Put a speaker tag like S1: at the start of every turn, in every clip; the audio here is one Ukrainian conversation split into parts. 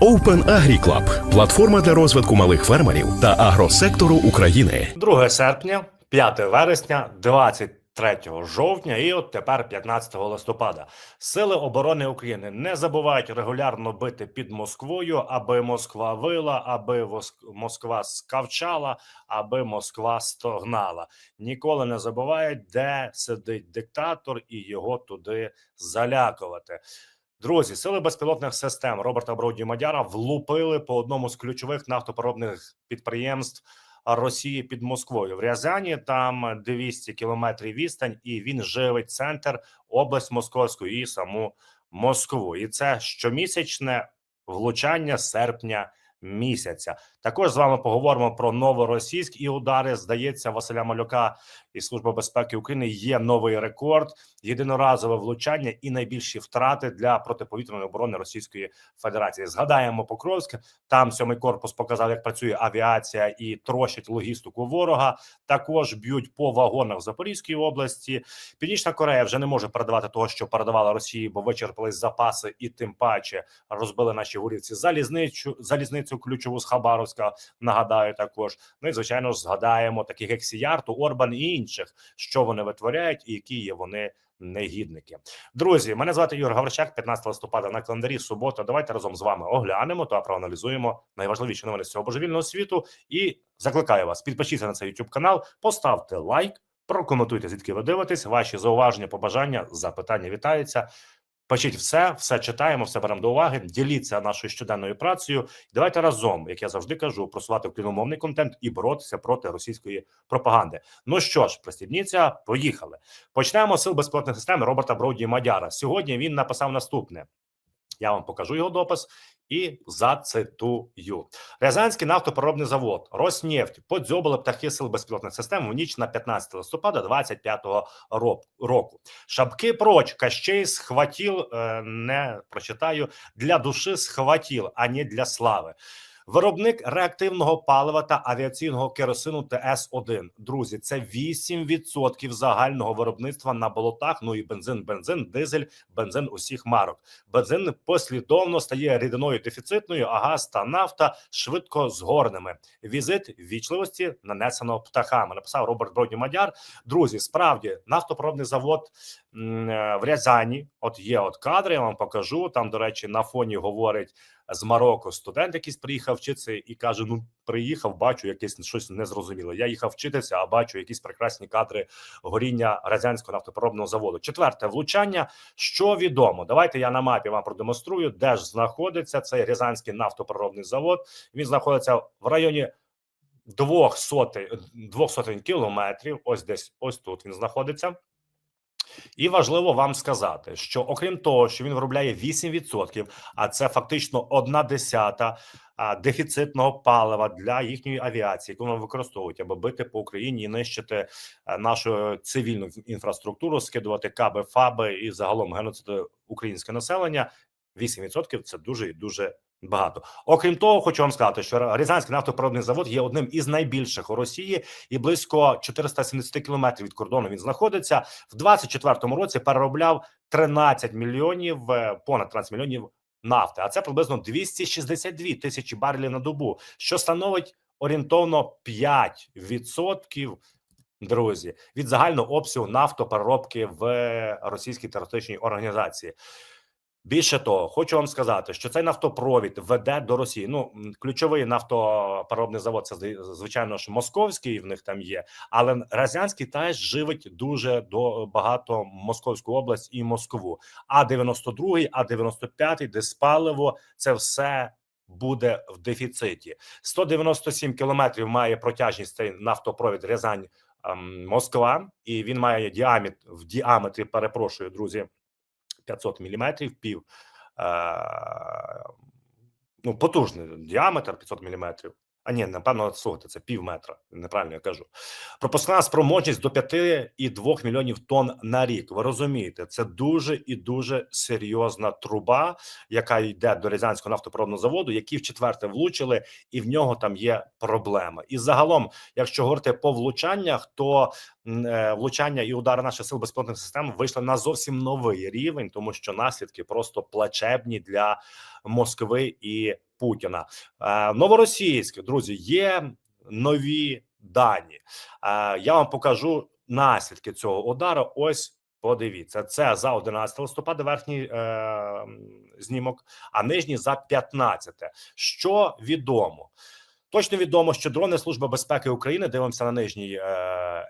S1: Open Agri Club – платформа для розвитку малих фермерів та агросектору України.
S2: 2 серпня, 5 вересня, 23 жовтня і от тепер 15 листопада. Сили оборони України не забувають регулярно бити під Москвою, аби Москва вила, аби Москва скавчала, аби Москва стогнала. Ніколи не забувають, де сидить диктатор і його туди залякувати. Друзі, сили безпілотних систем Роберта Броді Мадяра влупили по одному з ключових нафтопереробних підприємств Росії під Москвою. В Рязані там 200 кілометрів відстань, і він живить центр, область Московську і саму Москву. І це щомісячне влучання серпня місяця. Також з вами поговоримо про новоросійськ і удари. Здається, Василя Малюка і Служба безпеки України є новий рекорд, єдиноразове влучання і найбільші втрати для протиповітряної оборони Російської Федерації. Згадаємо Покровськ. Там сьомий корпус показав, як працює авіація і трощить логістику ворога. Також б'ють по вагонах в Запорізькій області. Північна Корея вже не може передавати того, що передавала Росії, бо вичерпались запаси, і тим паче розбили наші гурівці залізницю, залізницю ключову з Хабаровська. Нагадаю, також ну і звичайно згадаємо таких як Сіярту, Орбан і інших, що вони витворяють, і які є вони. Негідники, друзі, мене звати Юр Гаврищак, 15 листопада на календарі. Субота. Давайте разом з вами оглянемо та проаналізуємо найважливіші новини з цього божевільного світу. І закликаю вас підпишіться на цей YouTube канал, поставте лайк, прокоментуйте, звідки ви дивитесь. Ваші зауваження, побажання, запитання вітаються. Пишіть все, все читаємо, все беремо до уваги. Діліться нашою щоденною працею. Давайте разом, як я завжди кажу, просувати україномовний контент і боротися проти російської пропаганди. Ну що ж, пристібніться, поїхали. Почнемо з сил безплатних систем Роберта Броуді Мадяра. Сьогодні він написав наступне. Я вам покажу його допис і зацитую. Рязанський нафтопереробний завод Роснефть подзьобили птахи сил безпілотних систем в ніч на 15 листопада 25-го ро- року. Шапки проч, Кащей схватіл, е, не прочитаю, для душі схватіл, а не для слави. Виробник реактивного палива та авіаційного керосину ТС-1. Друзі, це 8% загального виробництва на болотах. Ну і бензин, бензин, дизель, бензин усіх марок. Бензин послідовно стає рідиною дефіцитною, а газ та нафта швидко згорними. Візит вічливості нанесено птахами. Написав Роберт Бродні Мадяр. Друзі, справді нафтопробний завод в Рязані. От є от кадри. Я вам покажу. Там, до речі, на фоні говорить з Марокко студент, якийсь приїхав вчитися, і каже: Ну, приїхав, бачу якесь щось незрозуміле. Я їхав вчитися, а бачу якісь прекрасні кадри горіння Радянського нафтопереробного заводу. Четверте влучання. Що відомо? Давайте я на мапі вам продемонструю, де ж знаходиться цей Рязанський нафтопереробний завод. Він знаходиться в районі. Двох сотень, двох сотень кілометрів, ось десь ось тут він знаходиться. І важливо вам сказати, що окрім того, що він виробляє 8%, а це фактично одна десята дефіцитного палива для їхньої авіації, яку вони використовують, аби бити по Україні і нищити нашу цивільну інфраструктуру, скидувати каби, фаби і загалом геноцид українське населення. 8% – це дуже і дуже багато. Окрім того, хочу вам сказати, що Рязанський нафтопереробний завод є одним із найбільших у Росії, і близько 470 кілометрів від кордону він знаходиться. В 24-му році переробляв 13 мільйонів, е, понад 13 мільйонів нафти. А це приблизно 262 тисячі барелів на добу, що становить орієнтовно 5% Друзі, від загального обсягу нафтопереробки в російській терористичній організації. Більше того, хочу вам сказати, що цей нафтопровід веде до Росії. Ну ключовий нафтопереробний завод це звичайно ж московський. В них там є, але Разянський теж живить дуже до багато Московську область і Москву. А 92 а 95 де спаливо це все. Буде в дефіциті 197 кілометрів має протяжність цей нафтопровід Рязань ем, Москва, і він має діаметр в діаметрі. Перепрошую, друзі, 500 міліметрів, пів ну потужний діаметр 500 міліметрів. А ні, напевно, слухайте, це пів метра. Неправильно я кажу. Пропускна спроможність до 5,2 мільйонів тонн на рік. Ви розумієте, це дуже і дуже серйозна труба, яка йде до Рязанського нафтопроводного заводу, які в четверте влучили, і в нього там є проблема. І загалом, якщо говорити по влучаннях, то е, влучання і удари наших сил безпілотних систем вийшли на зовсім новий рівень, тому що наслідки просто плачебні для Москви і Путіна. Е, Новоросійськ, друзі, є нові дані. Е, Я вам покажу наслідки цього удару. Ось. Подивіться, це за 11 листопада верхній е, знімок, а нижній за 15. Що відомо? Точно відомо, що дрони Служби безпеки України дивимося на нижній е,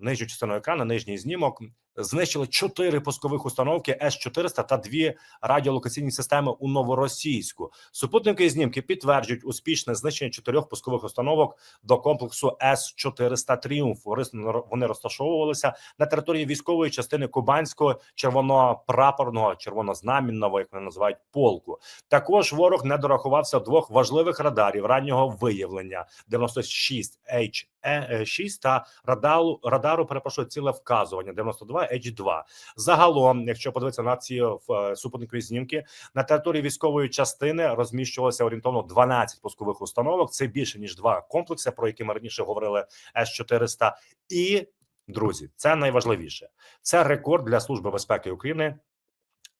S2: нижню частину екрану, нижній знімок. Знищили чотири пускових установки С 400 та дві радіолокаційні системи у новоросійську. Супутники і знімки підтверджують успішне знищення чотирьох пускових установок до комплексу С 400 Тріумф. Вони- розташовувалися на території військової частини Кубанського червонопрапорного червонознамінного, як вони називають полку. Також ворог не дорахувався двох важливих радарів раннього виявлення 96 H6 та радару радару перепрошую ціле вказування 92 H2. Загалом, якщо подивитися на ці е, супутникові знімки, на території військової частини розміщувалося орієнтовно 12 пускових установок. Це більше ніж два комплекси, про які ми раніше говорили. С 400 і друзі, це найважливіше. Це рекорд для служби безпеки України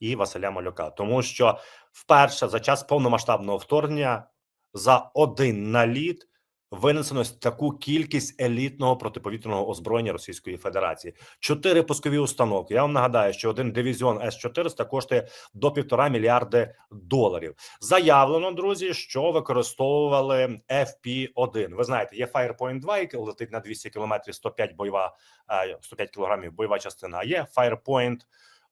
S2: і Василя Малюка, тому що вперше за час повномасштабного вторгнення за один наліт винесено таку кількість елітного протиповітряного озброєння Російської Федерації. Чотири пускові установки. Я вам нагадаю, що один дивізіон С 400 коштує до півтора мільярди доларів. Заявлено, друзі, що використовували FP-1. Ви знаєте, є Firepoint 2, який летить на 200 кілометрів, 105 бойова, е, 105 кілограмів бойова частина. А є Firepoint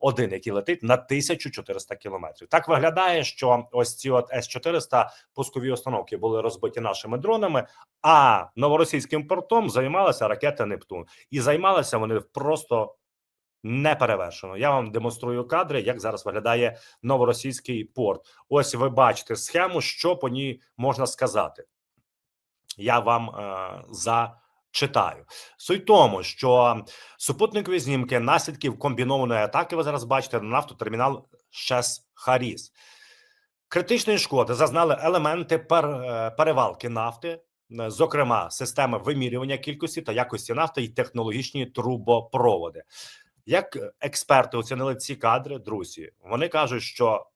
S2: один, який летить на 1400 кілометрів. Так виглядає, що ось ці от С-400 пускові установки були розбиті нашими дронами, а новоросійським портом займалася ракета Нептун, і займалися вони просто неперевершено. Я вам демонструю кадри, як зараз виглядає новоросійський порт. Ось ви бачите схему, що по ній можна сказати. Я вам е, зачитаю. Суть тому, що супутникові знімки наслідків комбінованої атаки ви зараз бачите на нафтотермінал ШЕС Харіс. Критичної шкоди зазнали елементи пер, е, перевалки нафти, е, зокрема, системи вимірювання кількості та якості нафти і технологічні трубопроводи. Як експерти оцінили ці кадри, друзі, вони кажуть, що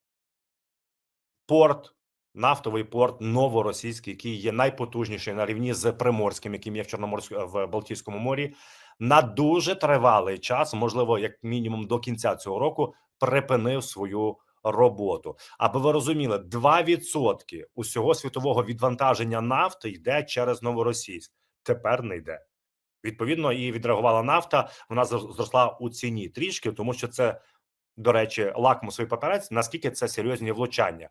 S2: порт, нафтовий порт новоросійський, який є найпотужніший на рівні з Приморським, яким є в Чорноморському в Балтійському морі, на дуже тривалий час, можливо, як мінімум до кінця цього року, припинив свою роботу. Аби ви розуміли, 2% усього світового відвантаження нафти йде через новоросійськ. Тепер не йде. Відповідно, і відреагувала нафта. Вона зросла у ціні трішки, тому що це, до речі, лакмусовий папірець, наскільки це серйозні влучання.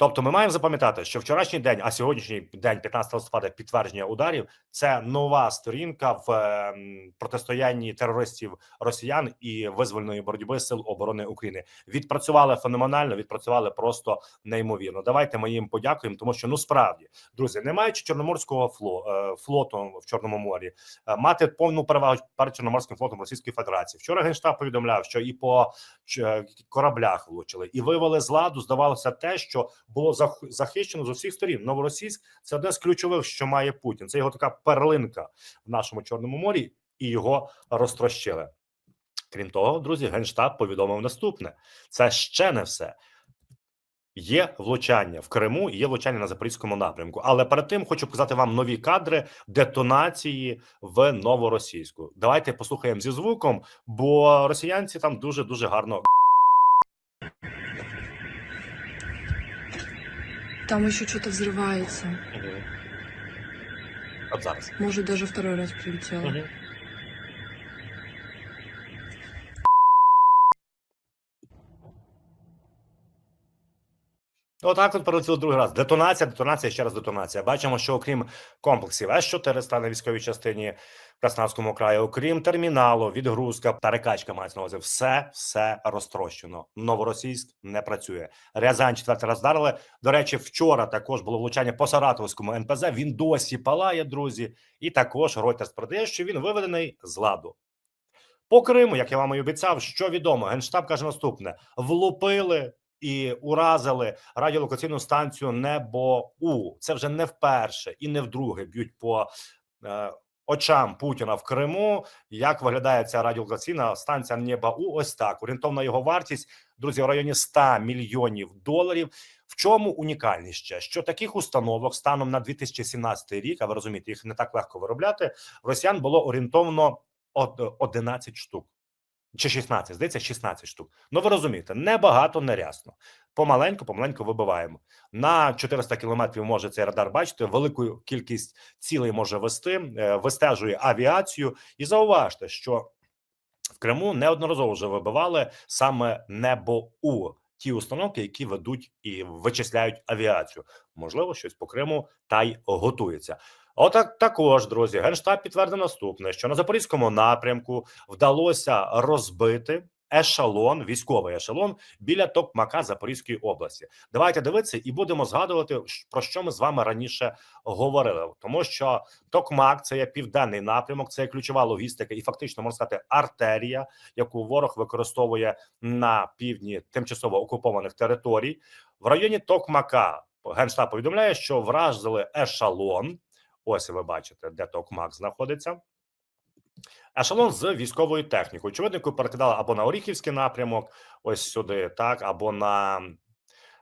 S2: Тобто, ми маємо запам'ятати, що вчорашній день, а сьогоднішній день, 15 листопада, підтвердження ударів, це нова сторінка в ем, протистоянні терористів росіян і визвольної боротьби сил оборони України. Відпрацювали феноменально, відпрацювали просто неймовірно. Давайте ми їм подякуємо, тому що ну справді, друзі, не маючи чорноморського е, флоту в Чорному морі, е, мати повну перевагу перед Чорноморським флотом Російської Федерації. Вчора генштаб повідомляв, що і по кораблях влучили, і вивели з ладу. Здавалося, те, що було зах- захищено з усіх сторін. Новоросійськ це одне з ключових, що має Путін. Це його така перлинка в нашому чорному морі, і його розтрощили. Крім того, друзі, генштаб повідомив наступне: це ще не все. Є влучання в Криму є влучання на запорізькому напрямку. Але перед тим хочу показати вам нові кадри детонації в новоросійську. Давайте послухаємо зі звуком, бо росіянці там дуже дуже гарно
S3: Там еще что-то взрывается.
S2: От зараз.
S3: Может, даже второй раз прилетело.
S2: Отак от прилетіло другий раз. Детонація, детонація, ще раз детонація. Бачимо, що окрім комплексів С-400 на військовій частині в Краснодарському краї, окрім терміналу, відгрузка, перекачка мається на увазі, все, все розтрощено. Новоросійськ не працює. Рязань четвертий раз вдарили. До речі, вчора також було влучання по Саратовському НПЗ. Він досі палає, друзі. І також Reuters передає, що він виведений з ладу. По Криму, як я вам і обіцяв, що відомо, генштаб каже наступне: влупили і уразили радіолокаційну станцію Небо У. Це вже не вперше і не вдруге б'ють по е, очам Путіна в Криму. Як виглядає ця радіолокаційна станція Небо У? Ось так. Орієнтовна його вартість, друзі, в районі 100 мільйонів доларів. В чому унікальність ще? Що таких установок станом на 2017 рік, а ви розумієте, їх не так легко виробляти. Росіян було орієнтовно од- 11 штук. Чи 16, здається, 16 штук. Ну, ви розумієте, небагато, не рясно. Помаленьку, помаленьку вибиваємо. На 400 кілометрів може цей радар бачити, велику кількість цілей може вести, е, вистежує авіацію. І зауважте, що в Криму неодноразово вже вибивали саме небо у ті установки, які ведуть і вичисляють авіацію. Можливо, щось по Криму та й готується. Отак також, друзі, генштаб підтвердив наступне: що на запорізькому напрямку вдалося розбити ешелон, військовий ешелон біля Токмака Запорізької області. Давайте дивитися і будемо згадувати, про що ми з вами раніше говорили, тому що Токмак це є південний напрямок, це є ключова логістика, і фактично можна сказати артерія, яку ворог використовує на півдні тимчасово окупованих територій. В районі Токмака генштаб повідомляє, що вразили ешелон. Ось ви бачите, де Токмак знаходиться. Ешелон з військовою технікою. Очевидно, перекидали або на Оріхівський напрямок, ось сюди, так, або на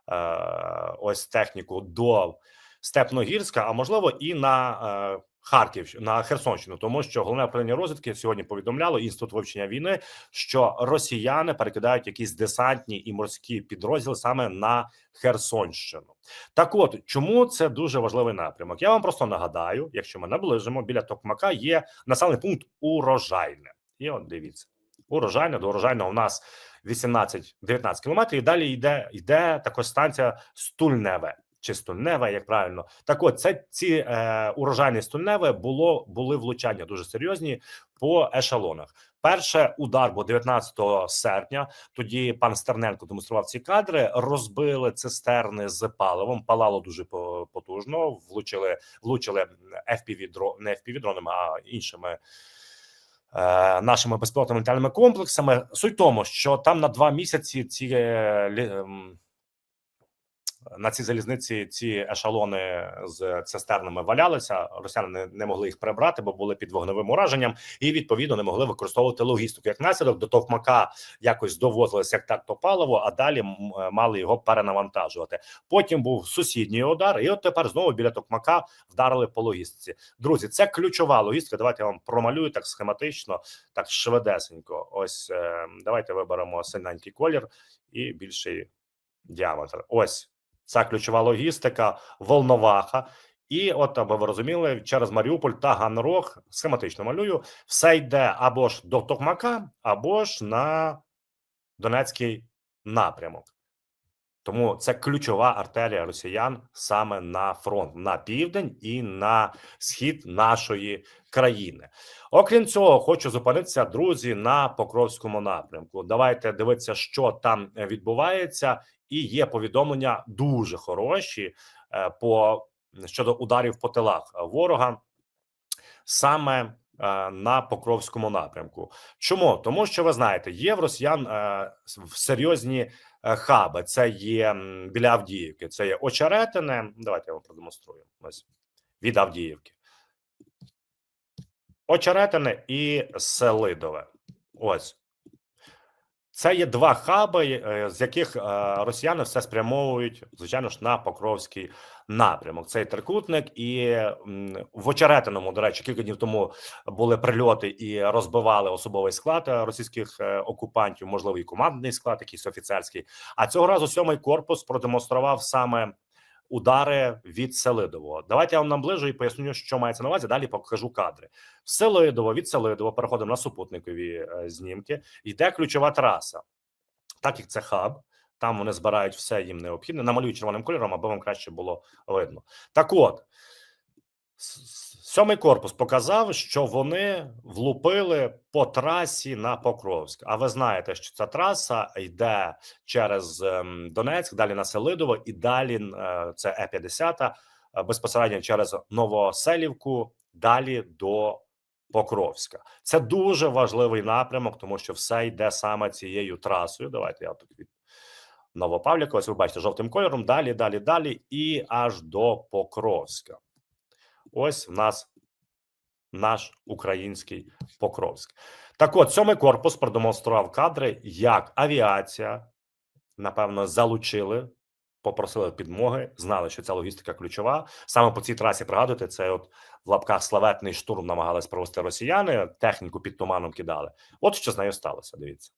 S2: е, ось техніку до Степногірська, а можливо, і на е, Харків, на Херсонщину, тому що головне управління розвідки сьогодні повідомляло інститут вивчення війни, що росіяни перекидають якісь десантні і морські підрозділи саме на Херсонщину. Так, от чому це дуже важливий напрямок? Я вам просто нагадаю, якщо ми наближимо біля Токмака, є населений пункт Урожайне. І от дивіться, урожайне до урожайного у нас 18-19 кілометрів. І далі йде йде також станція Стульневе. Чи Стульневе, як правильно, так от це ці е, урожайні Стульневе було були влучання дуже серйозні по ешелонах. Перше удар був 19 серпня. Тоді пан Стерненко демонстрував ці кадри. Розбили цистерни з паливом. Палало дуже по- потужно. Влучили, влучили FPV дро не FPV дронами, а іншими. е, Нашими безпілотними літальними комплексами суть в тому, що там на два місяці ці е, ем, на цій залізниці ці ешелони з цистернами валялися. Росіяни не, не могли їх прибрати, бо були під вогневим ураженням, і відповідно не могли використовувати логістику. Як наслідок до Товкмака якось довозилось як так то паливо, а далі е, мали його перенавантажувати. Потім був сусідній удар, і от тепер знову біля Токмака вдарили по логістиці. Друзі, це ключова логістика. Давайте я вам промалюю так схематично, так швидесенько. Ось е, давайте виберемо синенький колір і більший діаметр. Ось ця ключова логістика, Волноваха. І от, аби ви розуміли, через Маріуполь та Ганрог схематично малюю, все йде або ж до Токмака, або ж на Донецький напрямок. Тому це ключова артерія росіян саме на фронт, на південь і на схід нашої країни. Окрім цього, хочу зупинитися, друзі, на Покровському напрямку. Давайте дивитися, що там відбувається, і є повідомлення дуже хороші е, по щодо ударів по тилах ворога саме е, на Покровському напрямку. Чому? Тому що ви знаєте, є в росіян е, с- серйозні е, хаби. Це є біля Авдіївки, це є Очеретине. Давайте я вам продемонструю. Ось від Авдіївки. Очеретине і Селидове. Ось. Це є два хаби, е, з яких е, росіяни все спрямовують, звичайно ж, на Покровський напрямок. Цей трикутник, і в Очеретиному, до речі, кілька днів тому були прильоти і розбивали особовий склад е, російських окупантів, можливо, і командний склад, якийсь офіцерський. А цього разу сьомий корпус продемонстрував саме удари від Селидового. Давайте я вам наближу і поясню, що мається на увазі. Далі покажу кадри. Селидово від Селидово переходимо на супутникові е, знімки. Йде ключова траса. Так як це хаб, Там вони збирають все їм необхідне. Намалюю червоним кольором, аби вам краще було видно. Так от, сьомий корпус показав, що вони влупили по трасі на Покровськ. А ви знаєте, що ця траса йде через ем, Донецьк, далі на Селидово, і далі е, це Е-50, е, безпосередньо через Новоселівку, далі до Покровська. Це дуже важливий напрямок, тому що все йде саме цією трасою. Давайте я тут від Новопавліка. Ось ви бачите жовтим кольором. Далі, далі, далі, і аж до Покровська. Ось в нас наш український Покровськ. Так от, сьомий корпус продемонстрував кадри, як авіація, напевно, залучили, попросили підмоги, знали, що ця логістика ключова. Саме по цій трасі пригадуєте, це от в лапках славетний штурм намагались провести росіяни, техніку під туманом кидали. От що з нею сталося. Дивіться.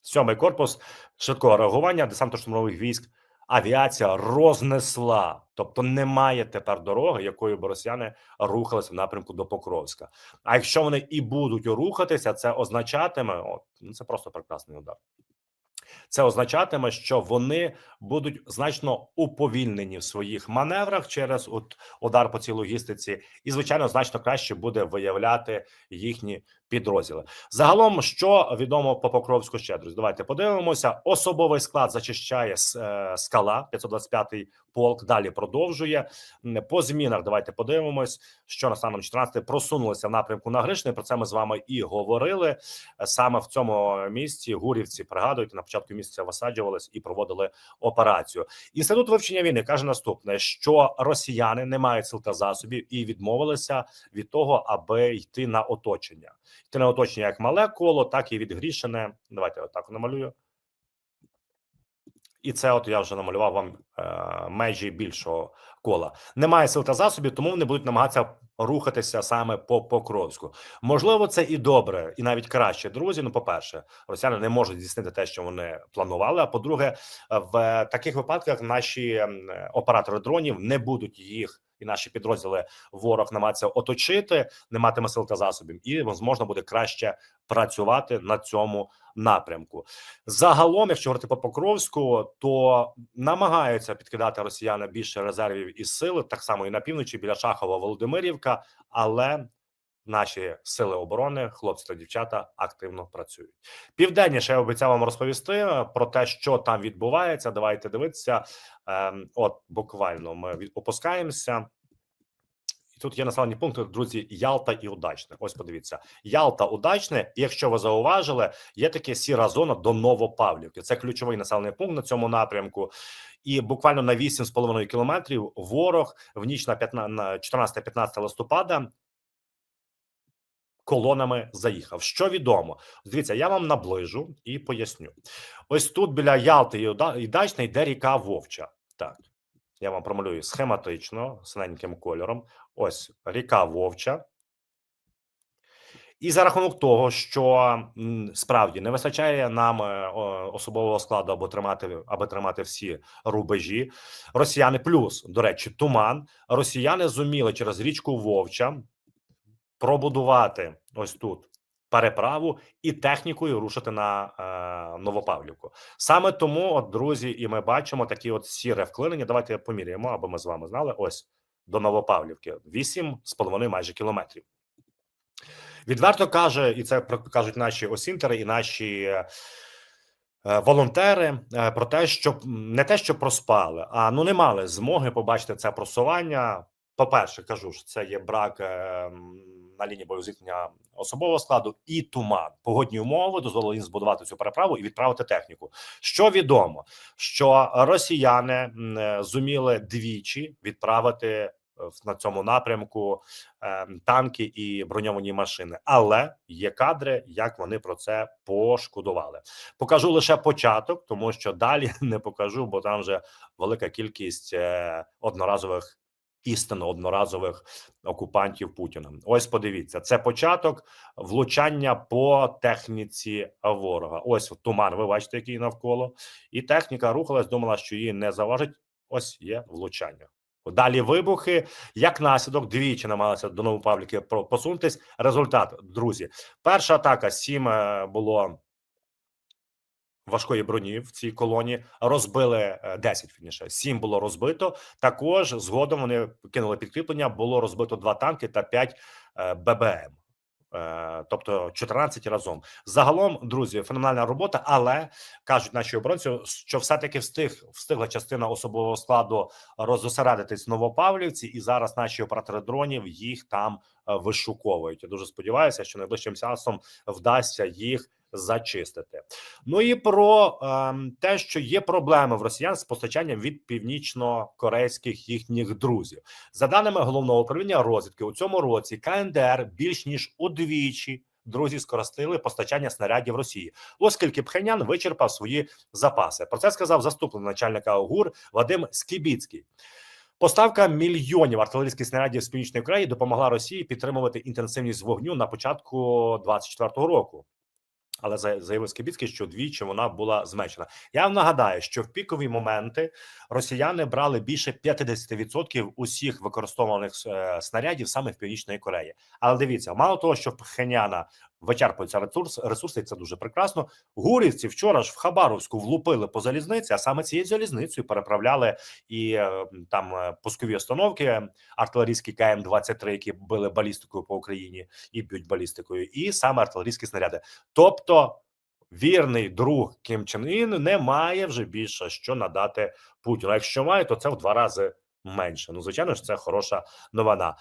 S2: Сьомий корпус швидкого реагування десантно-штурмових військ. Авіація рознесла, тобто немає тепер дороги, якою б росіяни рухалися в напрямку до Покровська. А якщо вони і будуть рухатися, це означатиме, от ну це просто прекрасний удар. Це означатиме, що вони будуть значно уповільнені в своїх маневрах через от удар по цій логістиці, і звичайно, значно краще буде виявляти їхні підрозділи. Загалом, що відомо по Покровську ще друзі, давайте подивимося. Особовий склад зачищає е, скала 525-й полк. Далі продовжує по змінах. Давайте подивимось, що на станом 14 просунулися в напрямку на Гришний. Про це ми з вами і говорили. Саме в цьому місці гурівці пригадуєте на початку місяця висаджувались і проводили операцію. Інститут вивчення війни каже наступне: що росіяни не мають сил та засобів і відмовилися від того, аби йти на оточення. Йти на оточення як мале коло, так і відгрішене. Давайте отак намалюю. І це, от я вже намалював вам е, межі більшого кола. Немає сил та засобів, тому вони будуть намагатися рухатися саме по Покровську. Можливо, це і добре, і навіть краще, друзі. Ну, по-перше, росіяни не можуть здійснити те, що вони планували. А по-друге, в таких випадках наші оператори дронів не будуть їх і наші підрозділи ворог намагатися оточити, не матиме сил та засобів, і можна буде краще працювати на цьому напрямку. Загалом, якщо говорити по Покровську, то намагаються підкидати росіяни більше резервів і сили, так само і на півночі біля Шахова, Володимирівка, але наші сили оборони, хлопці та дівчата активно працюють. Південніше я обіцяв вам розповісти про те, що там відбувається. Давайте дивитися. Ем, от буквально ми опускаємося. І тут є населені пункти, друзі, Ялта і Удачне. Ось подивіться, Ялта, Удачне. Якщо ви зауважили, є таке сіра зона до Новопавлівки. Це ключовий населений пункт на цьому напрямку. І буквально на 8,5 кілометрів ворог в ніч на 15, на 14-15 листопада колонами заїхав. Що відомо? Дивіться, я вам наближу і поясню. Ось тут біля Ялти і Дачне йде ріка Вовча. Так, я вам промалюю схематично синеньким кольором. Ось ріка Вовча. І за рахунок того, що справді не вистачає нам е, особового складу, аби тримати, аби тримати всі рубежі, росіяни плюс, до речі, туман. Росіяни зуміли через річку Вовча пробудувати ось тут переправу і технікою рушити на е, Новопавлівку. Саме тому, от друзі, і ми бачимо такі от сіре вклинення. Давайте поміряємо, аби ми з вами знали. Ось до Новопавлівки 8,5 майже кілометрів. Відверто каже, і це кажуть наші осінтери і наші е, е, волонтери е, про те, що не те, що проспали, а ну не мали змоги побачити це просування. По-перше, кажу, що це є брак е, м, на лінії боєзіткнення особового складу і туман. Погодні умови дозволили їм збудувати цю переправу і відправити техніку. Що відомо, що росіяни е, зуміли двічі відправити е, на цьому напрямку е, танки і броньовані машини, але є кадри, як вони про це пошкодували. Покажу лише початок, тому що далі не покажу, бо там вже велика кількість одноразових істинно одноразових окупантів Путіна. Ось подивіться, це початок влучання по техніці ворога. Ось туман. Ви бачите, який навколо, і техніка рухалась, думала, що її не заважить. Ось є влучання. Далі вибухи, як наслідок, двічі намагалися до Новопавлівки про- посунутись. Результат, друзі, перша атака: сім е, було важкої броні в цій колоні. Розбили е, 10, фініше. 7 було розбито. Також згодом вони кинули підкріплення. Було розбито два танки та 5 е, ББМ. Е, Тобто 14 разом. Загалом, друзі, феноменальна робота, але кажуть наші оборонці, що все-таки встиг встигла частина особового складу розосередитись в Новопавлівці, і зараз наші оператори дронів їх там е, вишуковують. Я дуже сподіваюся, що найближчим часом вдасться їх зачистити. Ну і про ем, те, що є проблеми в росіян з постачанням від північно-корейських їхніх друзів. За даними головного управління розвідки, у цьому році КНДР більш ніж удвічі. Друзі скоростили постачання снарядів Росії, оскільки Пхенян вичерпав свої запаси. Про це сказав заступник начальника ГУР Вадим Скібіцький. Поставка мільйонів артилерійських снарядів з північної країни допомогла Росії підтримувати інтенсивність вогню на початку 24-го року. Але за- заявив Скибіцький, що двічі вона була зменшена. Я вам нагадаю, що в пікові моменти росіяни брали більше 50% усіх використовуваних е, снарядів саме в північної Кореї. Але дивіться, мало того, що в Пхеняна вичерпуються ресурс, ресурси, і це дуже прекрасно. Гурівці вчора ж в Хабаровську влупили по залізниці, а саме цією залізницею переправляли і е, там е, пускові установки артилерійські КМ 23 які били балістикою по Україні і б'ють балістикою, і саме артилерійські снаряди. Тобто вірний друг Кім Чен Ін не має вже більше що надати Путіну. Якщо має, то це в два рази менше. Ну, звичайно ж, це хороша новина.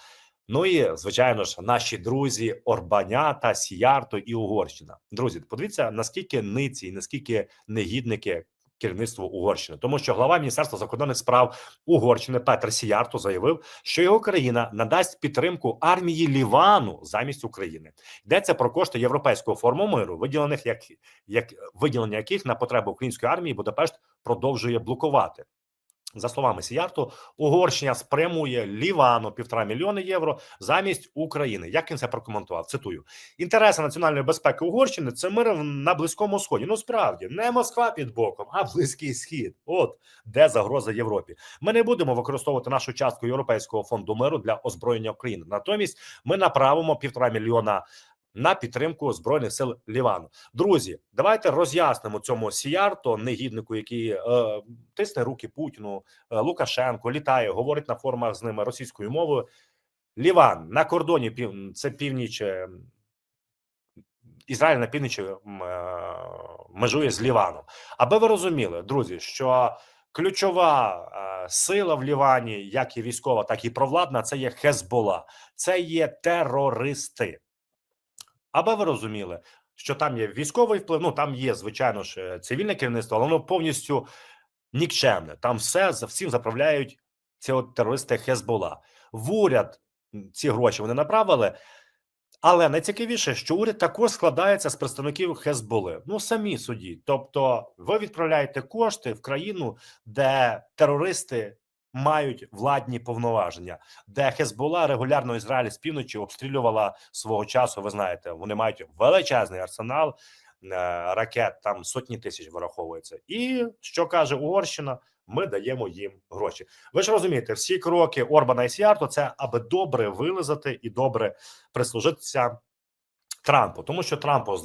S2: Ну і звичайно ж, наші друзі Орбанята, Сіярто і Угорщина. Друзі, подивіться, наскільки ниці і наскільки негідники керівництво Угорщини, тому що глава міністерства закордонних справ Угорщини Петр Сіярто заявив, що його країна надасть підтримку армії Лівану замість України. Йдеться про кошти Європейського форуму миру, виділених як, як виділення яких на потреби української армії Будапешт продовжує блокувати. За словами Сіярто, Угорщина спрямує Лівану півтора мільйони євро замість України. Як він це прокоментував? Цитую: інтереси національної безпеки Угорщини це мир на близькому сході. Ну справді не Москва під боком, а близький схід. От де загроза Європі. Ми не будемо використовувати нашу частку Європейського фонду миру для озброєння України. Натомість ми направимо півтора мільйона. На підтримку збройних сил Лівану, друзі, давайте роз'яснимо цьому сіярто, негіднику, який е, тисне руки Путіну, е, Лукашенко літає, говорить на форумах з ними російською мовою. Ліван на кордоні пів це північ. Ізраїль на півночі е, межує з Ліваном. Аби ви розуміли, друзі, що ключова е, сила в Лівані, як і військова, так і провладна, це є Хезбола, це є терористи. Аби ви розуміли, що там є військовий вплив, ну там є, звичайно ж, е, цивільне керівництво, але воно повністю нікчемне. Там все за всім заправляють ці от терористи Хезбола. В уряд ці гроші вони направили. Але найцікавіше, що уряд також складається з представників Хезболи. Ну самі судді. Тобто, ви відправляєте кошти в країну, де терористи мають владні повноваження, де Хезбола регулярно Ізраїль з півночі обстрілювала свого часу. Ви знаєте, вони мають величезний арсенал е, ракет, там сотні тисяч вираховується. І що каже Угорщина? Ми даємо їм гроші. Ви ж розумієте, всі кроки Орбана і Сіарто це аби добре вилизати і добре прислужитися Трампу, тому що Трампу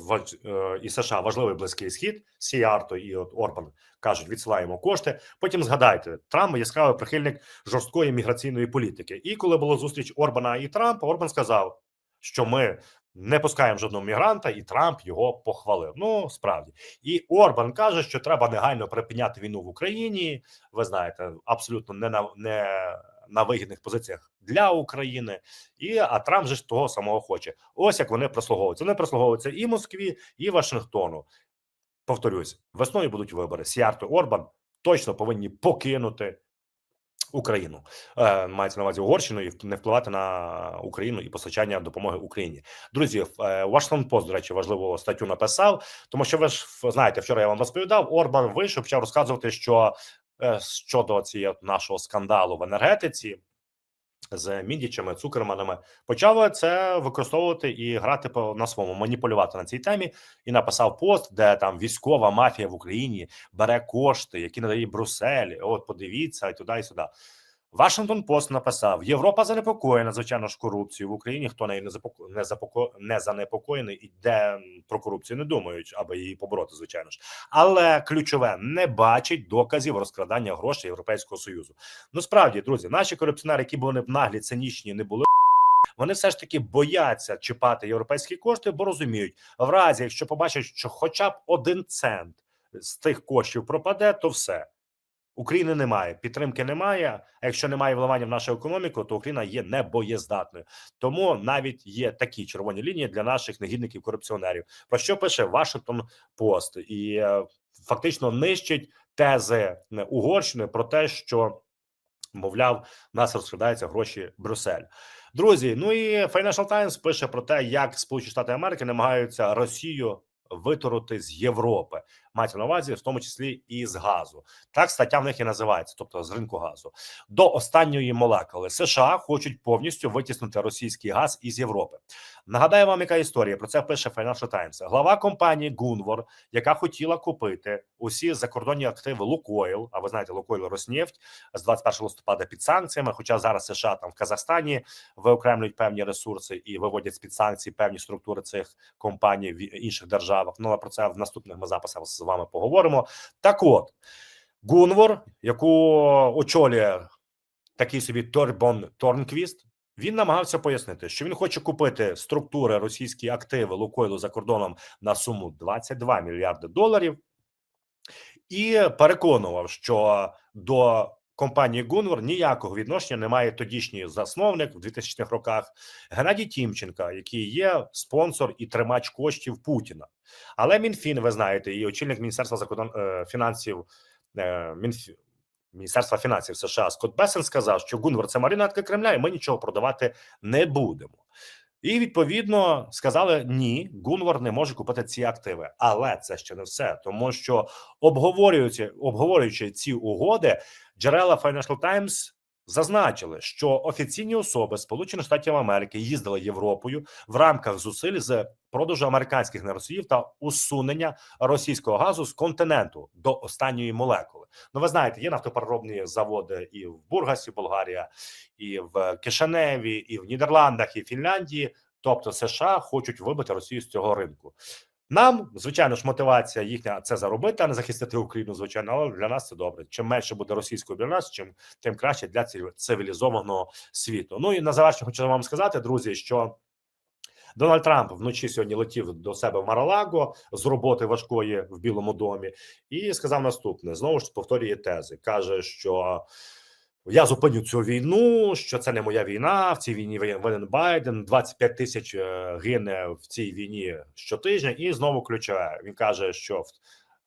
S2: е, і США важливий близький схід. Сіарто і от Орбан кажуть, відсилаємо кошти. Потім згадайте, Трамп яскравий прихильник жорсткої міграційної політики. І коли була зустріч Орбана і Трампа, Орбан сказав, що ми не пускаємо жодного мігранта, і Трамп його похвалив. Ну справді, і Орбан каже, що треба негайно припиняти війну в Україні. Ви знаєте, абсолютно не на не на вигідних позиціях для України. І а Трамп же ж того самого хоче. Ось як вони прислуговуються. Вони прислуговуються і Москві, і Вашингтону. Повторюсь, весною будуть вибори. Сіарто Орбан точно повинні покинути Україну. Е, мається на увазі Угорщину і не впливати на Україну і постачання допомоги Україні. Друзі, Вашингтон Пост, до речі, важливу статтю написав, тому що ви ж знаєте, вчора я вам розповідав. Орбан вийшов, почав розказувати, що е, щодо цього нашого скандалу в енергетиці. З міндічами, цукерманами почав це використовувати і грати по на своєму маніпулювати на цій темі. І написав пост, де там військова мафія в Україні бере кошти, які надає Брюссель. От подивіться і туди, і сюди. Вашингтон Пост написав: Європа занепокоєна, звичайно ж, корупцією в Україні. Хто нею не запоко... не, запоко... не занепокоєний і де про корупцію не думають, аби її побороти, звичайно ж. Але ключове не бачить доказів розкрадання грошей Європейського союзу. Ну справді, друзі, наші корупціонери, які б вони б наглі, цинічні не були. Вони все ж таки бояться чіпати європейські кошти, бо розуміють, в разі, якщо побачать, що хоча б один цент з тих коштів пропаде, то все. України немає, підтримки немає. А якщо немає вливання в нашу економіку, то Україна є небоєздатною. Тому навіть є такі червоні лінії для наших негідників корупціонерів. Про що пише Вашингтон Пост і е, фактично нищить тези е, Угорщини про те, що мовляв, нас розкрадаються гроші Брюссель. Друзі, ну і Financial Times пише про те, як Сполучені Штати Америки намагаються Росію виторути з Європи. Мається на увазі, в тому числі і з газу. Так стаття в них і називається, тобто з ринку газу. До останньої молекули США хочуть повністю витіснити російський газ із Європи. Нагадаю вам, яка історія про це пише Financial Times. Глава компанії Gunvor, яка хотіла купити усі закордонні активи Лукойл. А ви знаєте, Лукойл Роснефть з 21 листопада під санкціями. Хоча зараз США там в Казахстані виокремлюють певні ресурси і виводять з під санкцій певні структури цих компаній в інших державах. Ну але про це в наступних ми записах з вами поговоримо. Так, от Гунвор, яку очолює такий собі Торбон Торнквіст. Він намагався пояснити, що він хоче купити структури російські активи Лукойлу за кордоном на суму 22 мільярди доларів, і переконував, що до компанії Гунвор ніякого відношення не має тодішній засновник в 2000-х роках Геннадій Тімченка, який є спонсор і тримач коштів Путіна. Але Мінфін, ви знаєте, і очільник міністерства закордон е, фінансів е, Мінф... Міністерства фінансів США Скотт Бесен сказав, що Гунвор це маріонетка Кремля, і ми нічого продавати не будемо. І відповідно сказали: ні, Гунвар не може купити ці активи. Але це ще не все, тому що обговорюючи, обговорюючи ці угоди, джерела Financial Times зазначили, що офіційні особи Сполучених Штатів Америки їздили Європою в рамках зусиль з продажу американських неросіїв та усунення російського газу з континенту до останньої молекули. Ну, ви знаєте, є нафтопереробні заводи і в Бургасі, Болгарія, і в Кишиневі, і в Нідерландах, і в Фінляндії. Тобто, США хочуть вибити Росію з цього ринку. Нам, звичайно ж, мотивація їхня це заробити, а не захистити Україну. Звичайно, але для нас це добре. Чим менше буде російської для нас, чим тим краще для циві- цивілізованого світу. Ну і на завершення хочу вам сказати, друзі, що. Дональд Трамп вночі сьогодні летів до себе в Маралаго з роботи важкої в Білому домі і сказав наступне: знову ж повторює тези. каже, що я зупиню цю війну, що це не моя війна. В цій війні винен Байден. 25 тисяч е, гине в цій війні щотижня, і знову ключове. Він каже, що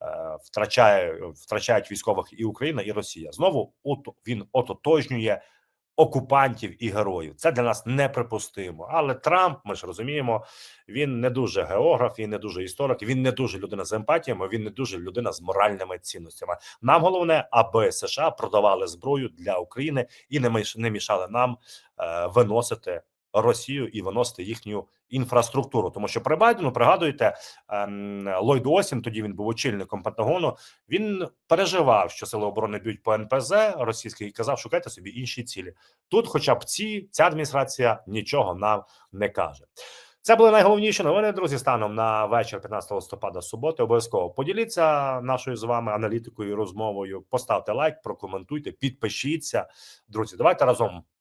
S2: е, втрачає втрачають військових і Україна, і Росія. Знову от він ототожнює окупантів і героїв. Це для нас неприпустимо. Але Трамп, ми ж розуміємо, він не дуже географ, він не дуже історик, він не дуже людина з емпатіями, він не дуже людина з моральними цінностями. Нам головне, аби США продавали зброю для України і не міш- не мішали нам е, виносити Росію і виносити їхню інфраструктуру. Тому що при Байдену пригадуєте ем, Ллойд Осін, тоді він був очільником Пентагону. Він переживав, що сили оборони б'ють по НПЗ російських і казав, шукайте собі інші цілі. Тут, хоча б ці ця адміністрація нічого нам не каже. Це були найголовніші новини, друзі. Станом на вечір 15 листопада суботи. Обов'язково поділіться нашою з вами аналітикою і розмовою. Поставте лайк, прокоментуйте, підпишіться. Друзі, давайте разом